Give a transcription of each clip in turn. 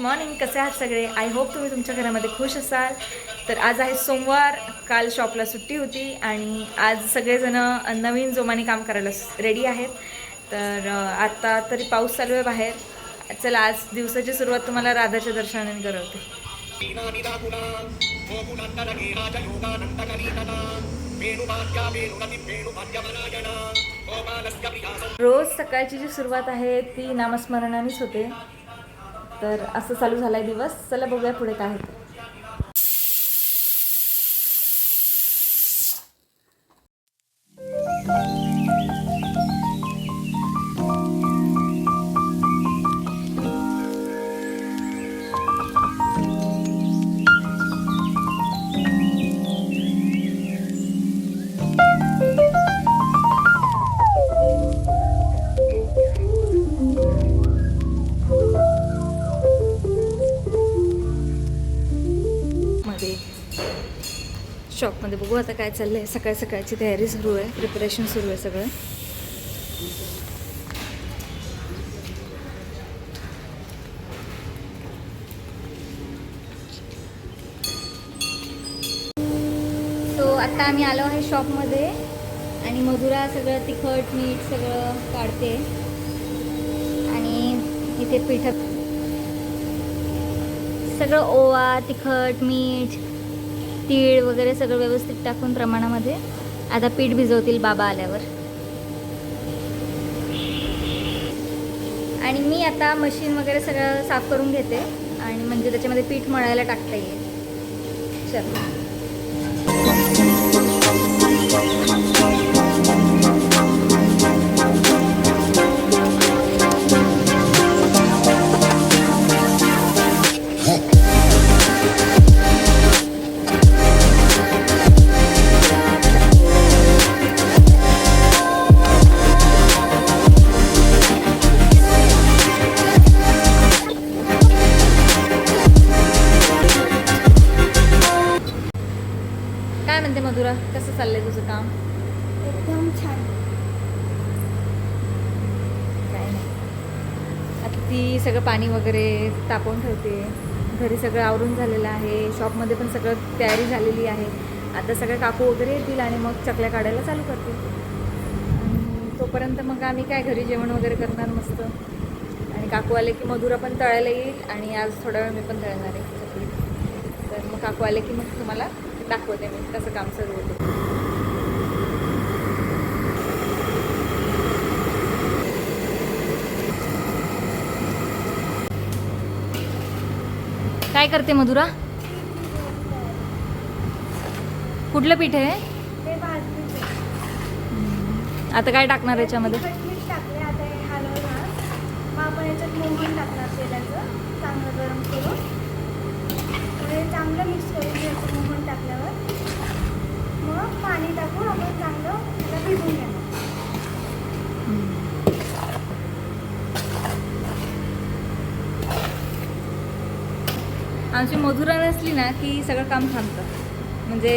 Morning कसे आहात सगळे? आय होप तुम्ही तुमच्या घरामध्ये खुश असाल. तर आज आहे सोमवार काल शॉपला सुट्टी होती आणि आज सगळेजणं नवीन जोमाने काम करायला रेडी आहेत. तर आत्ता तरी पाऊस चालू आहे बाहेर. चला आज दिवसाची सुरुवात तुम्हाला राधाच्या दर्शनाने करवते. रोज सकाळची जी सुरुवात आहे ती नामस्मरणानेच होते. तर असं चालू झालाय दिवस. चला बघूया पुढे काय होतं. शॉपमध्ये बघू आता काय चाललं आहे सकाळ सकाळची तयारी सुरू आहे. प्रिपरेशन सुरू आहे सगळं. सो आता आम्ही आलो आहे शॉपमध्ये आणि मधुरा सगळं तिखट मीठ सगळं काढते. आणि इथे पिठं सगळं ओवा तिखट मीठ तीळ वगैरे सगळं व्यवस्थित टाकून प्रमाणामध्ये आता पीठ भिजवतील बाबा आल्यावर. आणि मी आता मशीन वगैरे सगळं साफ करून घेते आणि म्हणजे त्याच्यामध्ये पीठ मळायला टाकता येईल. चल. म्हणते मधुरा कसं चाललंय तुझं काम? एकदम छान. काय नाही. आता ती सगळं पाणी वगैरे तापवून ठेवते. घरी सगळं आवरून झालेलं आहे. शॉपमध्ये पण सगळं तयारी झालेली आहे. आता सगळे काकू वगैरे येतील आणि मग चकल्या काढायला चालू करतील. आणि तोपर्यंत मग आम्ही काय घरी जेवण वगैरे करणार मस्त. आणि काकू आले की मधुरा पण तळायला येईल आणि आज थोडा वेळ मी पण तळणार आहे. चकली तर मग काकू आले की मग तुम्हाला दाखवते मी कसं काम सुरू होतं. काय करते मधुरा? कुठलं पीठ आहे? आता काय टाकणार याच्यामध्ये मीठ टाकले आता हे हलवणार मग आपण याच्यात मोहन टाकणार तेलाचं चांगलं गरम करून तर हे चांगलं मिक्स करून घ्यायचं मोहन टाकल्यावर मग पाणी टाकून आपण चांगलं त्याला भिजून घेणार आमची मधुरा नसली ना की सगळं काम थांबतं. म्हणजे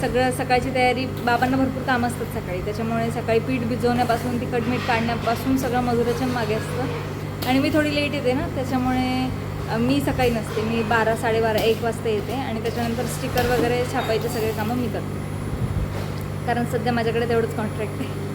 सगळं सकाळची तयारी बाबांना भरपूर काम असतात सकाळी. त्याच्यामुळे सकाळी पीठ भिजवण्यापासून तिखट मीठ काढण्यापासून सगळं मधुराच्या मागे असतं. आणि मी थोडी लेट येते ना त्याच्यामुळे मी सकाळी नसते. मी बारा साडेबारा एक वाजता येते आणि त्याच्यानंतर स्टिकर वगैरे छापायचे सगळे कामं मी करते. कारण सध्या माझ्याकडे तेवढंच कॉन्ट्रॅक्ट आहे.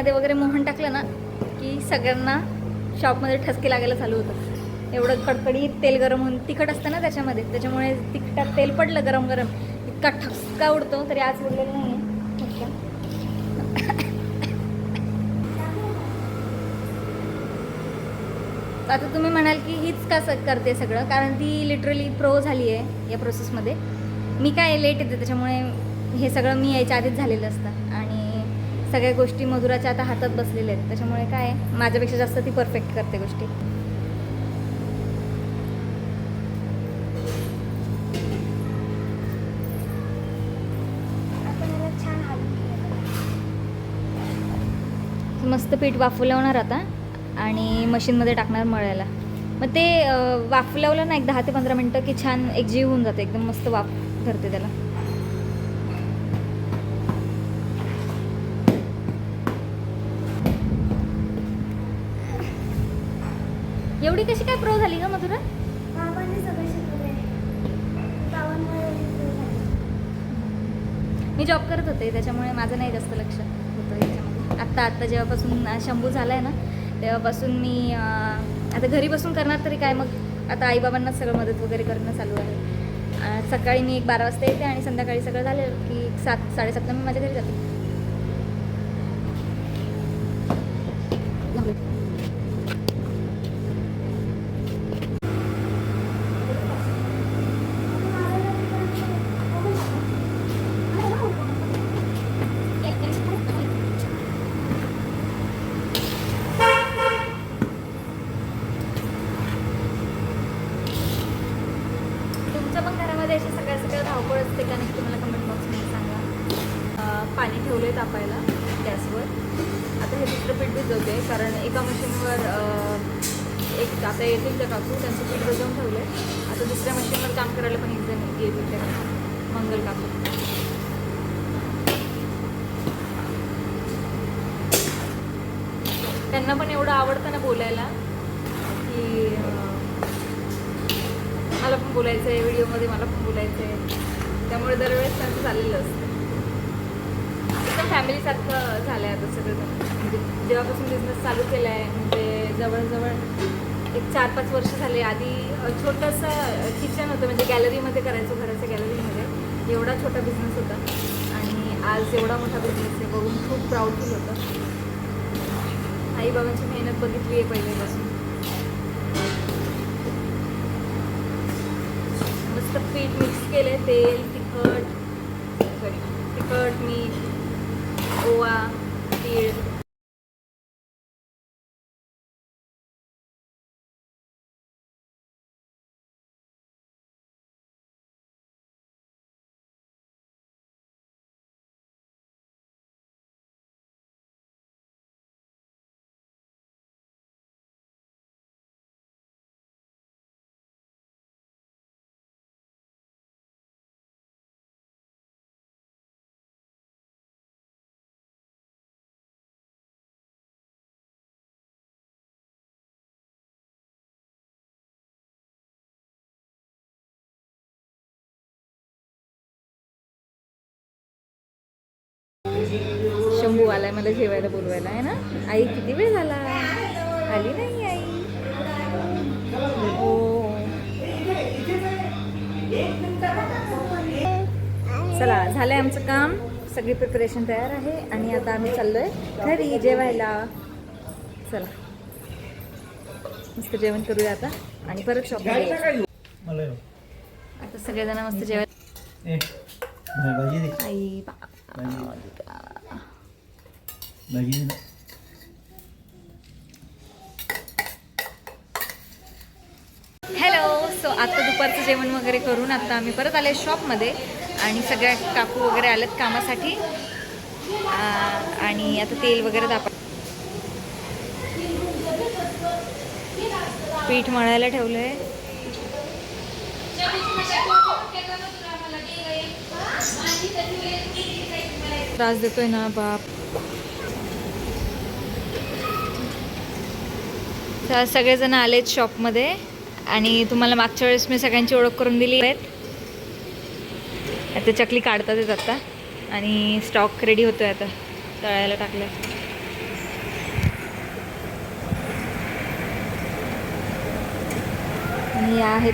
मध्ये वगैरे मोहन टाकलं ना की सगळ्यांना शॉपमध्ये ठसके लागायला चालू होतं. एवढं कडकडीत तेल गरम होऊन तिखट असतं ना त्याच्यामध्ये त्याच्यामुळे तिखटात तेल पडलं गरम गरम इतका ठसका उडतो तरी आज उडलेलं नाही आता तुम्ही म्हणाल की हीच का स- करते सगळं? कारण ती लिटरली प्रो झाली आहे या प्रोसेसमध्ये मी काय लेट येते त्याच्यामुळे हे सगळं मी यायच्या आधीच झालेलं असतं. सगळ्या गोष्टी मधुराच्या आता हातात बसलेल्या आहेत. त्याच्यामुळे काय माझ्यापेक्षा जास्त ती परफेक्ट करते गोष्टी. मस्त पीठ वाफू लावणार आता आणि मशीनमध्ये टाकणार मळायला. मग ते वाफू लावलं ना एक दहा ते पंधरा मिनटं की छान एक जीव होऊन जाते. एकदम मस्त वाफ धरते त्याला. एवढी कशी काय प्रो झाली का मधुरा. मी जॉब करत होते त्याच्यामुळे माझं नाही जास्त लक्ष होतं याच्यामध्ये. आत्ता आत्ता जेव्हापासून शंभू झाला आहे ना तेव्हापासून मी आता घरी बसून करणार तरी काय मग? आता आईबाबांनाच सगळं मदत वगैरे करणं चालू आहे. सकाळी मी एक बारा वाजता येते आणि संध्याकाळी सगळं झालं की सात साडेसातला मी माझ्या घरी जाते तुमच्या पण घरामध्ये अशी सकाळ सकाळ धावपळ असते का नाही तुम्हाला कमेंट बॉक्समध्ये सांगा. पाणी ठेवलं आहे तापायला गॅसवर. आता हे दुसरं पीठ भिजवते कारण एका मशीनवर एक आता येतील त्या काकू त्यांचं पीठ भिजवून ठेवलं आहे आता दुसऱ्या मशीनवर काम करायला पण एक जण येतील त्या मंगल काकू त्यांना पण एवढं आवडतं ना बोलायला की मला पण बोलायचं आहे व्हिडिओमध्ये मला पण बोलायचं आहे त्यामुळे दरवेळेस त्यांचं चाललेलं असतं. एकदम फॅमिलीसारखं झालं आहे आता सगळं. म्हणजे जेव्हापासून बिझनेस चालू केला आहे म्हणजे जवळजवळ एक चार पाच वर्ष झाले. आधी छोटंसं किचन होतं म्हणजे गॅलरीमध्ये करायचो घराच्या गॅलरीमध्ये एवढा छोटा बिझनेस होता. आणि आज एवढा मोठा बिझनेस आहे बघून खूप प्राऊड फील होतं. आईबाबांची मेहनत बघितली आहे पहिल्यापासून. मस्त पीठ मिक्स केले तेल तिखट सॉरी तिखट मीठ ओवा तीळ शंभू आलाय मला जेवायला बोलवायला आहे ना? आई किती वेळ झाला? आली नाही आई. हो चला झालंय आमचं काम. सगळी प्रिपरेशन तयार आहे आणि आता आम्ही चाललोय घरी जेवायला. चला. मस्त जेवण करूया आता आणि परत शॉपिंग. आता सगळेजण मस्त दे. आई बा भाजी हॅलो सो आता दुपारचं जेवण वगैरे करून आता आम्ही परत आले शॉपमध्ये आणि सगळ्या काकू वगैरे आलेत कामासाठी. आणि आता तेल वगैरे दापा पीठ मळायला ठेवलं आहे त्रास देतोय ना बाप. तर सगळेजण आलेत शॉपमध्ये आणि तुम्हाला मागच्या वेळेस मी सगळ्यांची ओळख करून दिली आहेत. आता चकली काढतात आहेत आता आणि स्टॉक रेडी होतो आहे आता. तळायला टाकलं आणि आहे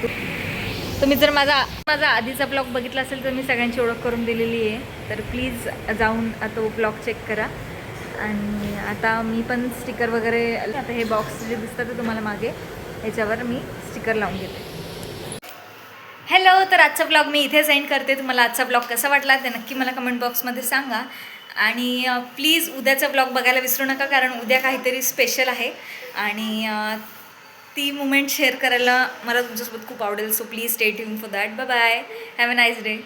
तुम्ही जर माझा माझा आधीचा ब्लॉग बघितला असेल तर मी सगळ्यांची ओळख करून दिलेली आहे. तर प्लीज जाऊन तो ब्लॉग चेक करा. आणि आता मी पण स्टिकर वगैरे आता हे बॉक्स जे दिसतात ते तुम्हाला मागे ह्याच्यावर मी स्टिकर लावून घेते. हॅलो तर आजचा ब्लॉग मी इथे सेंड करते. तुम्हाला आजचा ब्लॉग कसा वाटला ते नक्की मला कमेंट बॉक्समध्ये सांगा. आणि प्लीज उद्याचा ब्लॉग बघायला विसरू नका कारण उद्या काहीतरी स्पेशल आहे. आणि ती मुमेंट शेअर करायला मला तुमच्यासोबत खूप आवडेल. So please stay tune for that bye bye have a nice day